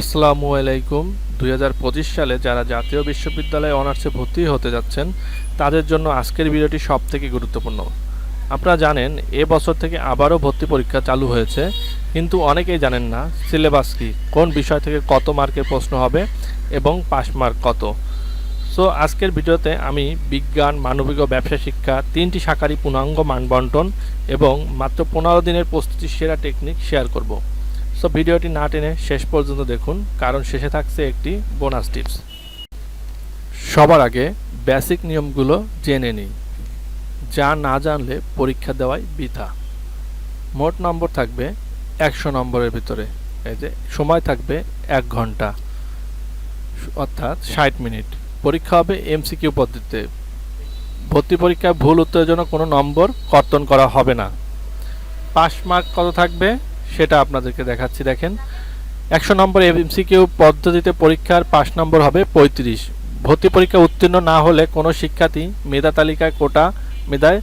আসসালামু আলাইকুম। দুই হাজার পঁচিশ সালে যারা জাতীয় বিশ্ববিদ্যালয়ে অনার্সে ভর্তি হতে যাচ্ছেন, তাদের জন্য আজকের ভিডিওটি সব থেকে গুরুত্বপূর্ণ। আপনারা জানেন, এ বছর থেকে আবারও ভর্তি পরীক্ষা চালু হয়েছে, কিন্তু অনেকেই জানেন না সিলেবাস কি, কোন বিষয় থেকে কত মার্কের প্রশ্ন হবে এবং পাস মার্ক কত। সো, আজকের ভিডিওতে আমি বিজ্ঞান, মানবিক ও ব্যবসা শিক্ষা তিনটি শাখারই পূর্ণাঙ্গ মানবন্টন এবং মাত্র পনেরো দিনের প্রস্তুতির সেরা টেকনিক শেয়ার করব। সো ভিডিওটি না টেনে শেষ পর্যন্ত দেখুন, কারণ শেষে থাকছে একটি বোনাস টিপস সবার আগে বেসিক নিয়মগুলো জেনে নিই। যা না জানলে পরীক্ষা দেওয়াই বৃথা। মোট নম্বর থাকবে একশো নম্বরের ভিতরে। এই যে, সময় থাকবে এক ঘণ্টা, অর্থাৎ ষাট মিনিট। পরীক্ষা হবে এমসিকিউ পদ্ধতিতে। ভর্তি পরীক্ষায় ভুল উত্তরের জন্য কোনো নম্বর কর্তন করা হবে না। পাস মার্ক কত থাকবে? সেটা আপনাদেরকে দেখাচ্ছি, দেখেন। একশো নম্বর এমসিকিউ পদ্ধতিতে পরীক্ষার পাস নম্বর হবে পঁয়ত্রিশ। ভর্তি পরীক্ষা উত্তীর্ণ না হলে কোনো শিক্ষার্থী মেধা তালিকায় কোটা মেধায়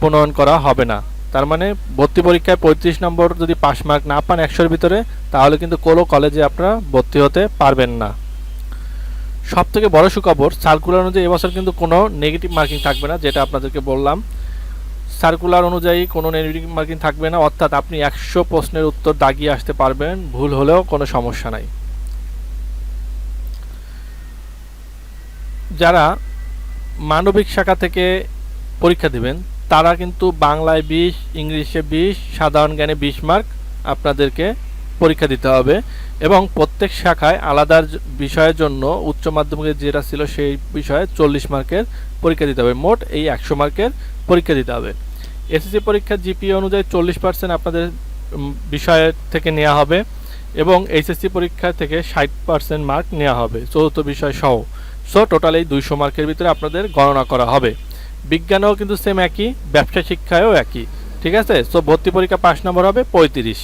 প্রণয়ন করা হবে না। তার মানে ভর্তি পরীক্ষায় পঁয়ত্রিশ নম্বর যদি পাস মার্ক না পান একশোর ভিতরে, তাহলে কিন্তু কোনো কলেজে আপনারা ভর্তি হতে পারবেন না। সব থেকে বড় সুখবর, সার্কুলার অনুযায়ী এবছর কিন্তু কোনো নেগেটিভ মার্কিং থাকবে না, যেটা আপনাদেরকে বললাম। সার্কুলার অনুযায়ী কোনো নেগেটিভ মার্কিং থাকবে না, অর্থাৎ আপনি একশো প্রশ্নের উত্তর দাগিয়ে আসতে পারবেন, ভুল হলেও কোনো সমস্যা নাই। যারা মানবিক শাখা থেকে পরীক্ষা দেবেন, তারা কিন্তু বাংলায় বিশ, ইংলিশে বিশ, সাধারণ জ্ঞানে বিশ মার্ক আপনাদেরকে পরীক্ষা দিতে হবে এবং প্রত্যেক শাখায় আলাদা বিষয়ের জন্য উচ্চ মাধ্যমিকের যেটা ছিল সেই বিষয়ে চল্লিশ মার্কের পরীক্ষা দিতে হবে। মোট এই একশো মার্কের পরীক্ষা দিতে হবে। এসএসসি পরীক্ষার জিপিএ অনুযায়ী চল্লিশ পার্সেন্ট আপনাদের বিষয়ের থেকে নেওয়া হবে এবং এইচএসসি পরীক্ষা থেকে ষাট পার্সেন্ট মার্ক নেওয়া হবে চতুর্থ বিষয় সহ। সো টোটাল এই দুইশো মার্কের ভিতরে আপনাদের গণনা করা হবে। বিজ্ঞানেও কিন্তু সেম একই, ব্যবসা শিক্ষায়ও একই। ঠিক আছে? সো ভর্তি পরীক্ষা পাঁচ নম্বর হবে পঁয়ত্রিশ।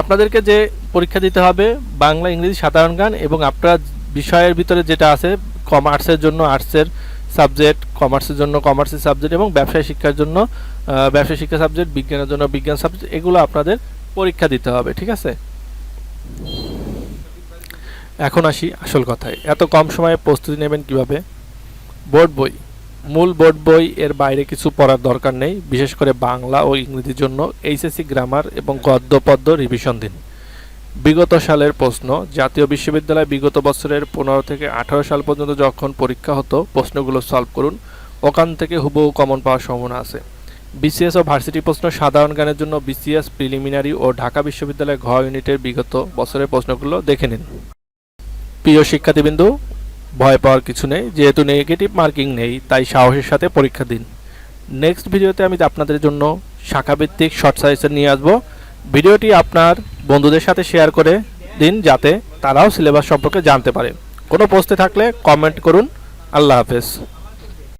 আপনাদেরকে যে পরীক্ষা দিতে হবে, বাংলা, ইংরেজি, সাধারণ গান এবং আপনার বিষয়ের ভিতরে যেটা আছে, কমার্সের জন্য আর্টসের সাবজেক্ট, কমার্সের জন্য কমার্সের সাবজেক্ট এবং ব্যবসায় শিক্ষার জন্য ব্যবসায় শিক্ষা সাবজেক্ট, বিজ্ঞানের জন্য বিজ্ঞান সাবজেক্ট, এগুলো আপনাদের পরীক্ষা দিতে হবে, ঠিক আছে? এখন আসি আসল কথায়। এত কম সময়ে প্রস্তুতি নেবেন কীভাবে? বোর্ড বই। মূল বোর্ড বই এর বাইরে কিছু পড়ার দরকার নেই, বিশেষ করে বাংলা ও ইংরেজির জন্য এইচএসসি গ্রামার এবং গদ্য পদ্য রিভিশন দিন। বিগত সালের প্রশ্ন, জাতীয় বিশ্ববিদ্যালয় বিগত বছরের পনেরো থেকে আঠারো সাল পর্যন্ত যখন পরীক্ষা হতো, প্রশ্নগুলো সলভ করুন। ওখান থেকে হুবহু কমন পাওয়ার সম্ভাবনা আছে। বিসিএস ও ভার্সিটি প্রশ্ন সাধারণ জ্ঞানের জন্য বিসিএস প্রিলিমিনারি ও ঢাকা বিশ্ববিদ্যালয় ঘ ইউনিটের বিগত বছরের প্রশ্নগুলো দেখে নিন। প্রিয় শিক্ষার্থীবৃন্দু ভয় পাওয়ার কিছু নেই, যেহেতু নেগেটিভ মার্কিং নেই, তাই সাহসের সাথে পরীক্ষা দিন। নেক্সট ভিডিওতে আমি আপনাদের জন্য শাখাভিত্তিক শর্ট সাইজের নিয়ে আসব। ভিডিওটি আপনার বন্ধুদের সাথে শেয়ার করে দিন, যাতে তারাও সিলেবাস সম্পর্কে জানতে পারে। কোনো পোস্টে থাকলে কমেন্ট করুন। আল্লাহ হাফেজ।